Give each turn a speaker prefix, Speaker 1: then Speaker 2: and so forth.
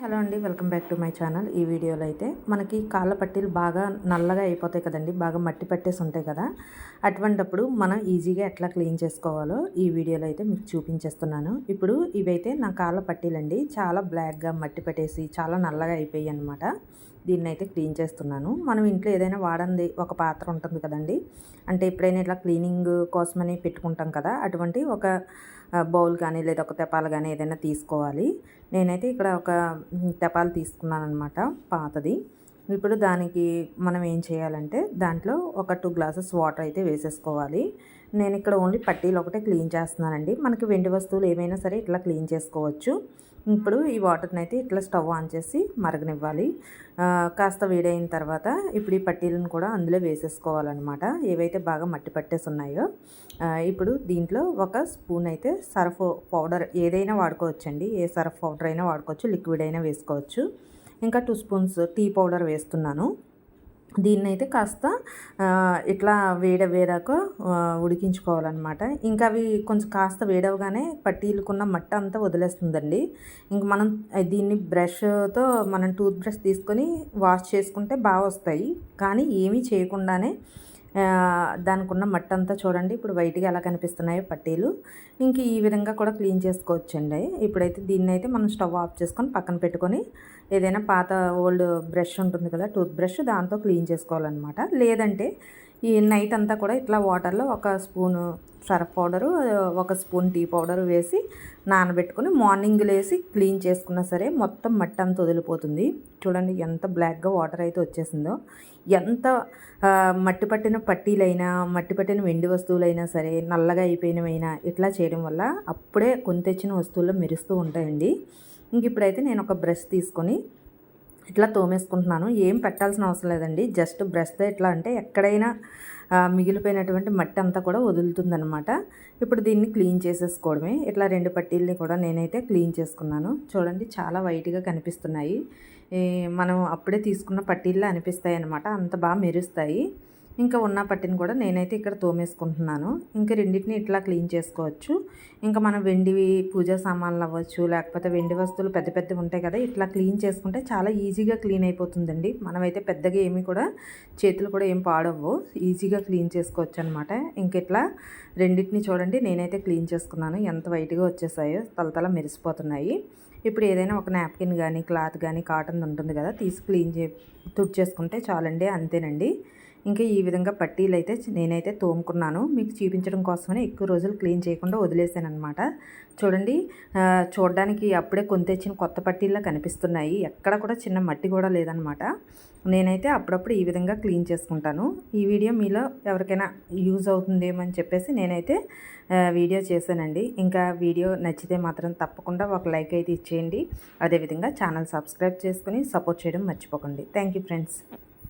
Speaker 1: Hello అండి welcome back to my channel. ఈ వీడియోలో అయితే మనకి కాళ్ళ పట్టీలు బాగా నల్లగా అయిపోతాయి కదండి బాగా మట్టి పట్టేసి ఉంటాయి కదా. అటువంటప్పుడు మనం ఈజీగా ఎట్లా క్లీన్ చేసుకోవాలో ఈ వీడియోలో అయితే మీకు చూపించేస్తున్నాను. ఇప్పుడు ఇవైతే నా కాళ్ళ పట్టీలండి చాలా బ్లాక్గా మట్టి పట్టేసి చాలా నల్లగా అయిపోయాయి అనమాట దీన్ని అయితే క్లీన్ చేస్తున్నాను. మనం ఇంట్లో ఏదైనా వాడంది ఒక పాత్ర ఉంటుంది కదండి. అంటే ఎప్పుడైనా ఇట్లా క్లీనింగ్ కోసమని పెట్టుకుంటాం కదా అటువంటి ఒక బౌల్ కానీ లేదా ఒక తెపాలు కానీ ఏదైనా తీసుకోవాలి. నేనైతే ఇక్కడ ఒక తెపాలు తీసుకున్నాను అనమాట పాతది. ఇప్పుడు దానికి మనం ఏం చేయాలంటే దాంట్లో ఒక టూ గ్లాసెస్ వాటర్ అయితే వేసేసుకోవాలి. నేను ఇక్కడ ఓన్లీ పట్టీలు ఒకటే క్లీన్ చేస్తున్నానండి. మనకి వెండి వస్తువులు ఏమైనా సరే ఇట్లా క్లీన్ చేసుకోవచ్చు. ఇప్పుడు ఈ వాటర్ని అయితే ఇట్లా స్టవ్ ఆన్ చేసి మరగనివ్వాలి. కాస్త వేడైన తర్వాత ఇప్పుడు ఈ పట్టీలను కూడా అందులో వేసేసుకోవాలన్నమాట. ఏవైతే బాగా మట్టి పట్టేసి ఉన్నాయో ఇప్పుడు దీంట్లో ఒక స్పూన్ అయితే సర్ఫ్ పౌడర్ ఏదైనా వాడుకోవచ్చండి. ఏ సర్ఫ్ పౌడర్ అయినా వాడుకోవచ్చు లిక్విడ్ అయినా వేసుకోవచ్చు. ఇంకా టూ స్పూన్స్ టీ పౌడర్ వేస్తున్నాను. దీన్ని అయితే కాస్త ఇట్లా వేడ వేడాక ఉడికించుకోవాలన్నమాట. ఇంకా అవి కొంచెం కాస్త వేడవగానే పట్టీలుకున్న మట్ట అంతా వదిలేస్తుందండి. ఇంక మనం దీన్ని బ్రష్తో మనం టూత్ బ్రష్ తీసుకొని వాష్ చేసుకుంటే బాగా వస్తాయి కానీ ఏమీ చేయకుండానే దానికి ఉన్న మట్టి అంతా చూడండి. ఇప్పుడు వైట్గా ఎలా కనిపిస్తున్నాయో పట్టీలు. ఇంక ఈ విధంగా కూడా క్లీన్ చేసుకోవచ్చండి. ఇప్పుడైతే దీన్ని అయితే మనం స్టవ్ ఆఫ్ చేసుకొని పక్కన పెట్టుకొని ఏదైనా పాత ఓల్డ్ బ్రష్ ఉంటుంది కదా టూత్ బ్రష్ దాంతో క్లీన్ చేసుకోవాలన్నమాట. లేదంటే ఈ నైట్ అంతా కూడా ఇట్లా వాటర్లో ఒక స్పూను సర్ఫ్ పౌడరు ఒక స్పూన్ టీ పౌడర్ వేసి నానబెట్టుకుని మార్నింగ్ లేసి క్లీన్ చేసుకున్నా సరే మొత్తం మట్టి అంతా వదిలిపోతుంది. చూడండి ఎంత బ్లాక్గా వాటర్ అయితే వచ్చేసిందో. ఎంత మట్టి పట్టిన పట్టీలైనా మట్టి పట్టిన వెండి వస్తువులైనా సరే నల్లగా అయిపోయినవైనా ఇట్లా చేయడం వల్ల అప్పుడే తెచ్చిన వస్తువుల్లో మెరుస్తూ ఉంటాయండి. ఇంక ఇప్పుడైతే నేను ఒక బ్రష్ తీసుకొని ఇట్లా తోమేసుకుంటున్నాను. ఏం పెట్టాల్సిన అవసరం లేదండి. జస్ట్ బ్రష్తో ఎట్లా అంటే ఎక్కడైనా మిగిలిపోయినటువంటి మట్టి అంతా కూడా వదులుతుందనమాట ఇప్పుడు దీన్ని క్లీన్ చేసేసుకోవడమే. ఇట్లా రెండు పట్టీల్ని కూడా నేనైతే క్లీన్ చేసుకున్నాను. చూడండి చాలా వైట్గా కనిపిస్తున్నాయి. మనం అప్పుడే తీసుకున్న పట్టీల్లో అనిపిస్తాయి అనమాట అంత బాగా మెరుస్తాయి. ఇంకా ఉన్న పట్టిని కూడా నేనైతే ఇక్కడ తోమేసుకుంటున్నాను. ఇంకా రెండింటిని ఇట్లా క్లీన్ చేసుకోవచ్చు. ఇంకా మనం వెండివి పూజా సామాన్లు అవ్వచ్చు లేకపోతే వెండి వస్తువులు పెద్ద పెద్దవి ఉంటాయి కదా ఇట్లా క్లీన్ చేసుకుంటే చాలా ఈజీగా క్లీన్ అయిపోతుందండి. మనమైతే పెద్దగా ఏమి కూడా చేతులు కూడా ఏం పాడవ్వు. ఈజీగా క్లీన్ చేసుకోవచ్చు అనమాట ఇంక ఇట్లా రెండింటిని చూడండి నేనైతే క్లీన్ చేసుకున్నాను. ఎంత వైట్గా వచ్చేసాయో తలతల మెరిసిపోతున్నాయి. ఇప్పుడు ఏదైనా ఒక నాప్కిన్ కానీ క్లాత్ కానీ కాటన్ ఉంటుంది కదా తీసి క్లీన్ చే తుడిచేసుకుంటే చాలండి అంతేనండి. ఇంకా ఈ విధంగా పట్టీలు అయితే నేనైతే తోముకున్నాను. మీకు చూపించడం కోసమని ఎక్కువ రోజులు క్లీన్ చేయకుండా వదిలేసాను అనమాట చూడండి చూడడానికి అప్పుడే తెచ్చిన కొత్త పట్టీల్లా కనిపిస్తున్నాయి. ఎక్కడ కూడా చిన్న మట్టి కూడా లేదనమాట నేనైతే అప్పుడప్పుడు ఈ విధంగా క్లీన్ చేసుకుంటాను. ఈ వీడియో మీలో ఎవరికైనా యూజ్ అవుతుందేమో అని చెప్పేసి నేనైతే వీడియో చేశానండి. ఇంకా వీడియో నచ్చితే మాత్రం తప్పకుండా ఒక లైక్ అయితే ఇచ్చేయండి. అదేవిధంగా ఛానల్ సబ్స్క్రైబ్ చేసుకుని సపోర్ట్ చేయడం మర్చిపోకండి. Thank friends.